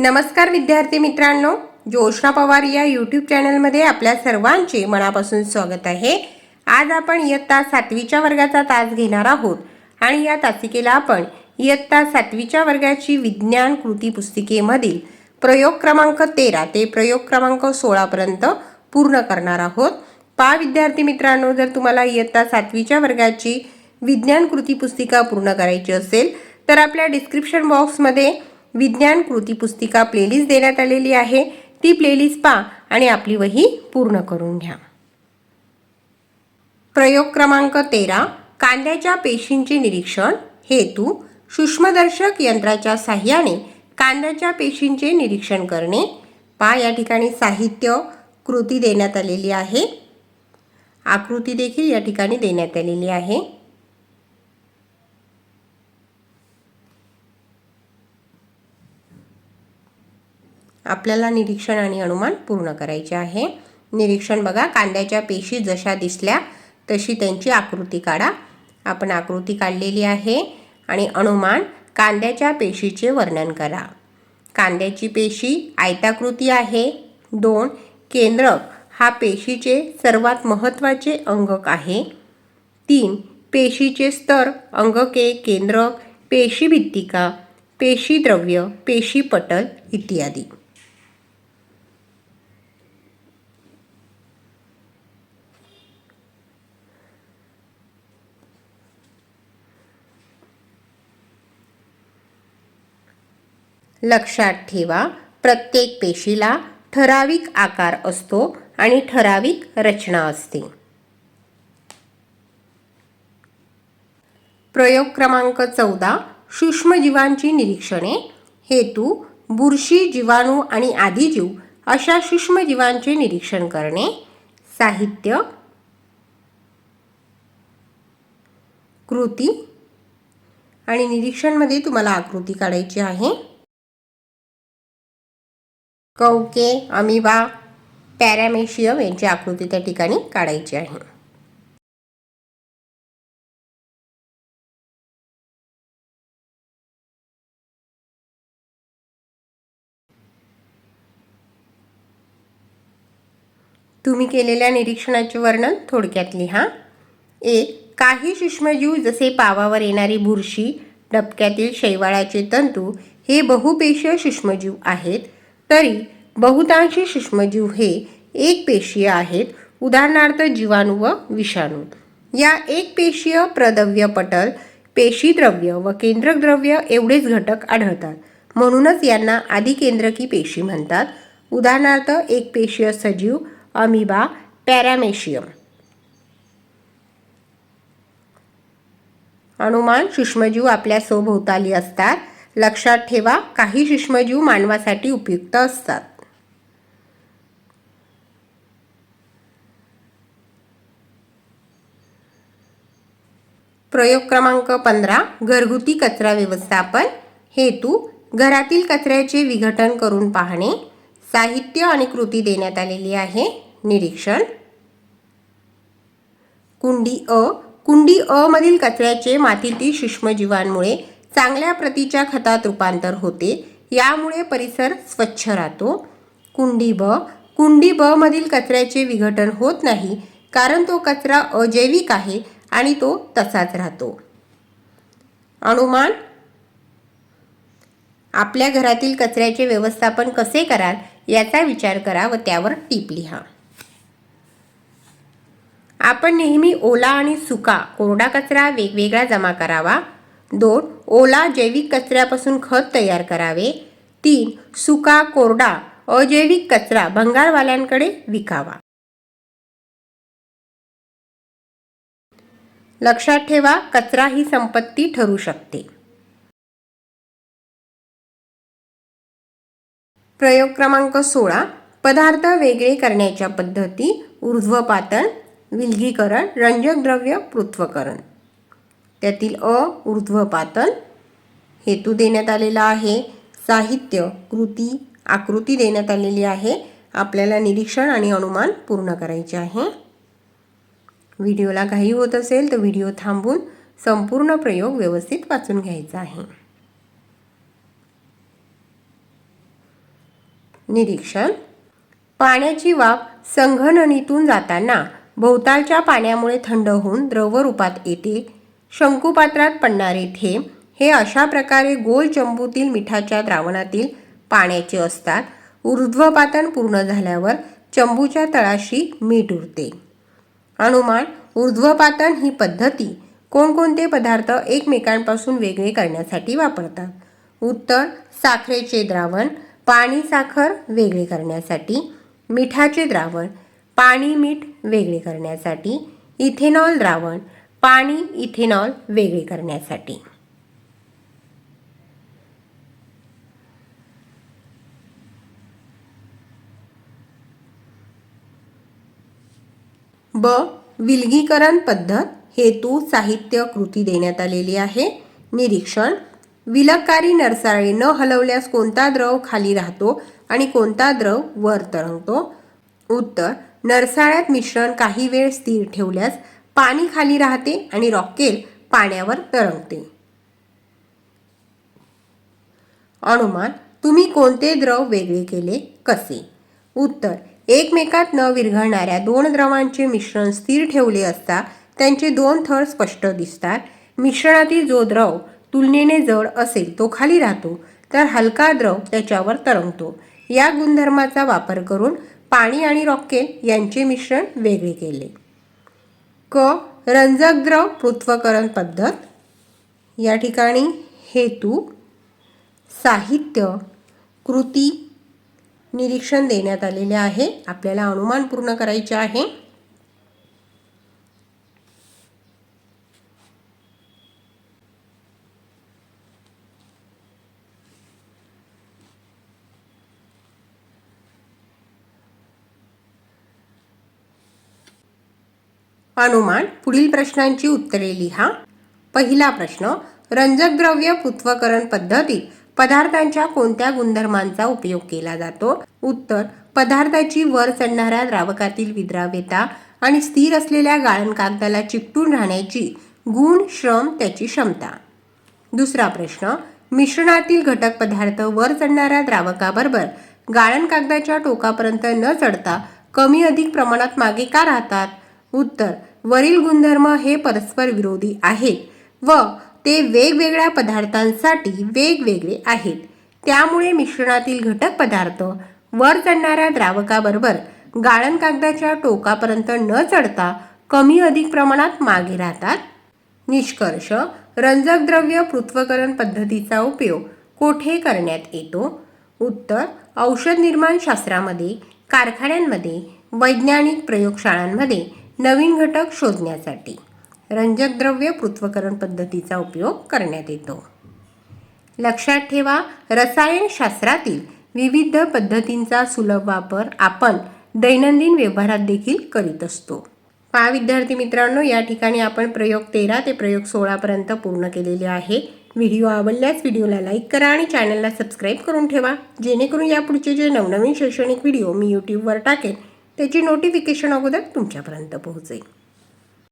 नमस्कार विद्यार्थी मित्रांनो ज्योष्णा पवार या यूट्यूब चॅनलमध्ये आपल्या सर्वांचे मनापासून स्वागत आहे. आज आपण इयत्ता सातवीच्या वर्गाचा तास घेणार आहोत आणि या तासिकेला आपण इयत्ता सातवीच्या वर्गाची विज्ञान कृती पुस्तिकेमधील प्रयोग क्रमांक तेरा ते प्रयोग क्रमांक सोळापर्यंत पूर्ण करणार आहोत. पा विद्यार्थी मित्रांनो जर तुम्हाला इयत्ता सातवीच्या वर्गाची विज्ञान कृती पुस्तिका पूर्ण करायची असेल तर आपल्या डिस्क्रिप्शन बॉक्समध्ये विज्ञान कृती पुस्तिका प्लेलिस्ट देण्यात आलेली आहे. ती प्लेलिस्ट पहा आणि आपली वही पूर्ण करून घ्या. प्रयोग क्रमांक तेरा कांद्याच्या पेशींचे निरीक्षण. हेतू सूक्ष्मदर्शक यंत्राच्या साह्याने कांद्याच्या पेशींचे निरीक्षण करणे. पहा या ठिकाणी साहित्य कृती देण्यात आलेली आहे. आकृती देखील या ठिकाणी देण्यात आलेली आहे. आपल्याला निरीक्षण आणि अनुमान पूर्ण करायचे आहे. निरीक्षण बघा कांद्याच्या पेशी जशा दिसल्या तशी त्यांची आकृती काढा. आपण आकृती काढलेली आहे आणि अनुमान कांद्याच्या पेशीचे वर्णन करा. कांद्याची पेशी आयताकृती आहे. दोन केंद्रक हा पेशीचे सर्वात महत्त्वाचे अंगक आहे. तीन पेशीचे स्तर अंगके केंद्रक पेशीभित्तिका पेशीद्रव्य पेशीपटल इत्यादी. लक्षात ठेवा प्रत्येक पेशीला ठराविक आकार असतो आणि ठराविक रचना असते. प्रयोग क्रमांक चौदा सूक्ष्मजीवांची निरीक्षणे. हेतू बुरशी जीवाणू आणि आदिजीव अशा सूक्ष्मजीवांचे निरीक्षण करणे. साहित्य कृती. आणि निरीक्षणमध्ये तुम्हाला आकृती काढायची आहे. कौके अमिबा पॅरामेशियम यांची आकृती त्या ठिकाणी काढायची आहे. तुम्ही केलेल्या निरीक्षणाचे वर्णन थोडक्यात लिहा. एक काही सूक्ष्मजीव जसे पावावर येणारी बुरशी डबक्यातील शैवाळाचे तंतू हे बहुपेशीय सूक्ष्मजीव आहेत. तरी बहुतांशी सूक्ष्मजीव हे एक पेशीय आहेत उदाहरणार्थ जीवाणू व विषाणू. या एक पेशीय प्रद्रव्य पटल पेशीद्रव्य व केंद्रक द्रव्य एवढेच घटक आढळतात. म्हणूनच यांना आदिकेंद्रकी पेशी म्हणतात. उदाहरणार्थ एक पेशीय सजीव अमिबा पॅरामेशियम. अनुमान सूक्ष्मजीव आपल्या सभोवताली असतात. लक्षात ठेवा काही सूक्ष्मजीव मानवासाठी उपयुक्त असतात. प्रयोग क्रमांक पंधरा घरगुती कचरा व्यवस्थापन. हेतू घरातील कचऱ्याचे विघटन करून पाहणे. साहित्य आणि कृती देण्यात आलेली आहे. निरीक्षण. कुंडी अ कुंडी अ मधील कचऱ्याचे मातीतील सूक्ष्मजीवांमुळे चांगल्या प्रतीच्या खतात रूपांतर होते. यामुळे परिसर स्वच्छ राहतो. कुंडी ब. कुंडी ब मधील कचऱ्याचे विघटन होत नाही कारण तो कचरा अजैविक आहे आणि तो तसाच राहतो. अनुमान? आपल्या घरातील कचऱ्याचे व्यवस्थापन कसे कराल याचा विचार करा व त्यावर टीप लिहा. आपण नेहमी ओला आणि सुका कोरडा कचरा वेगवेगळा जमा करावा. दोन ओला जैविक कचऱ्यापासून खत तयार करावे. तीन सुका कोरडा अजैविक कचरा भंगारवाल्यांकडे विकावा. लक्षात ठेवा कचरा ही संपत्ती ठरू शकते. प्रयोग क्रमांक सोळा पदार्थ वेगळे करण्याच्या पद्धती ऊर्ध्वपातन विलगीकरण रंजक द्रव्य पृथ्वकरण. त्यातील अ ऊर्ध्वपातन हेतू देण्यात आलेला आहे. साहित्य कृती आकृती देण्यात आलेली आहे. आपल्याला निरीक्षण आणि अनुमान पूर्ण करायचे आहे. व्हिडिओला घाई होत असेल तर व्हिडिओ थांबून संपूर्ण प्रयोग व्यवस्थित वाचून घ्यायचा आहे. निरीक्षण. पाण्याची वाफ संघननीतून जाताना भोवतालच्या पाण्यामुळे थंड होऊन द्रवरूपात येते. शंकुपात्रात पडणारे थेंब हे अशा प्रकारे गोल चंबूतील मिठाच्या द्रावणातील पाण्याचे असतात. ऊर्ध्वपातन पूर्ण झाल्यावर चंबूच्या तळाशी मीठ उरते. अनुमान ऊर्ध्वपातन ही पद्धती कोणकोणते पदार्थ एकमेकांपासून वेगळे करण्यासाठी वापरतात? उत्तर साखरेचे द्रावण पाणी साखर वेगळे करण्यासाठी मिठाचे द्रावण पाणी मीठ वेगळे करण्यासाठी इथेनॉल द्रावण पाणी इथेनॉल वेगळे करण्यासाठी. ब. विलगीकरण पद्धत हेतू साहित्य कृती देण्यात आलेली आहे. निरीक्षण. विलकारी नरसाळे न हलवल्यास कोणता द्रव खाली राहतो आणि कोणता द्रव वर तरंगतो? उत्तर. नरसाळ्यात मिश्रण काही वेळ स्थिर ठेवल्यास पाणी खाली राहते आणि रॉकेल पाण्यावर तरंगते. अनुमान तुम्ही कोणते द्रव वेगळे केले कसे? उत्तर एकमेकात न विरघळणाऱ्या दोन द्रवांचे मिश्रण स्थिर ठेवले असता त्यांचे दोन थर स्पष्ट दिसतात. मिश्रणातील जो द्रव तुलनेने जड असेल तो खाली राहतो तर हलका द्रव त्याच्यावर तरंगतो. या गुणधर्माचा वापर करून पाणी आणि रॉकेल यांचे मिश्रण वेगळे केले. क रंजकद्रव पृथ्वकरण पद्धत. या ठिकाणी हेतू साहित्य कृती निरीक्षण देण्यात आलेले आहे. आपल्याला अनुमान पूर्ण करायचे आहे. अनुमान पुढील प्रश्नांची उत्तरे लिहा. पहिला प्रश्न रंजक द्रव्य पृथ्वकरण पद्धतीत पदार्थांच्या कोणत्या गुणधर्मांचा उपयोग केला जातो? उत्तर पदार्थाची वर चढणाऱ्या द्रावकातील विद्राव्यता आणि स्थिर असलेल्या गाळण कागदाला चिकटून राहण्याची गुण श्रम त्याची क्षमता. दुसरा प्रश्न मिश्रणातील घटक पदार्थ वर चढणाऱ्या द्रावकाबरोबर गाळण कागदाच्या टोकापर्यंत न चढता कमी अधिक प्रमाणात मागे का राहतात? उत्तर वरील गुणधर्म हे परस्पर विरोधी आहेत व ते वेगवेगळ्या पदार्थांसाठी वेगवेगळे आहेत. त्यामुळे मिश्रणातील घटक पदार्थ वर चढणाऱ्या द्रावकाबरोबर गाळण कागदाच्या टोकापर्यंत न चढता कमी अधिक प्रमाणात मागे राहतात. निष्कर्ष रंजक द्रव्य पृथ्वकरण पद्धतीचा उपयोग कोठे करण्यात येतो? उत्तर औषध निर्माण शास्त्रामध्ये कारखान्यांमध्ये वैज्ञानिक प्रयोगशाळांमध्ये नवीन घटक शोधण्यासाठी. रंजक द्रव्य पृथ्वकरण पद्धतीचा उपयोग करण्यात येतो. लक्षात ठेवा रसायनशास्त्रातील विविध पद्धतींचा सुलभ वापर आपण दैनंदिन व्यवहारात देखील करीत असतो. पहा विद्यार्थी मित्रांनो या ठिकाणी आपण प्रयोग तेरा ते प्रयोग सोळापर्यंत पूर्ण केलेले आहे. व्हिडिओ आवडल्यास व्हिडिओला लाईक करा आणि चॅनलला सबस्क्राईब करून ठेवा. जेणेकरून यापुढचे जे नवनवीन शैक्षणिक व्हिडिओ मी यूट्यूबवर टाकेन त्याची नोटिफिकेशन अगोदर तुमच्यापर्यंत पोहोचेल.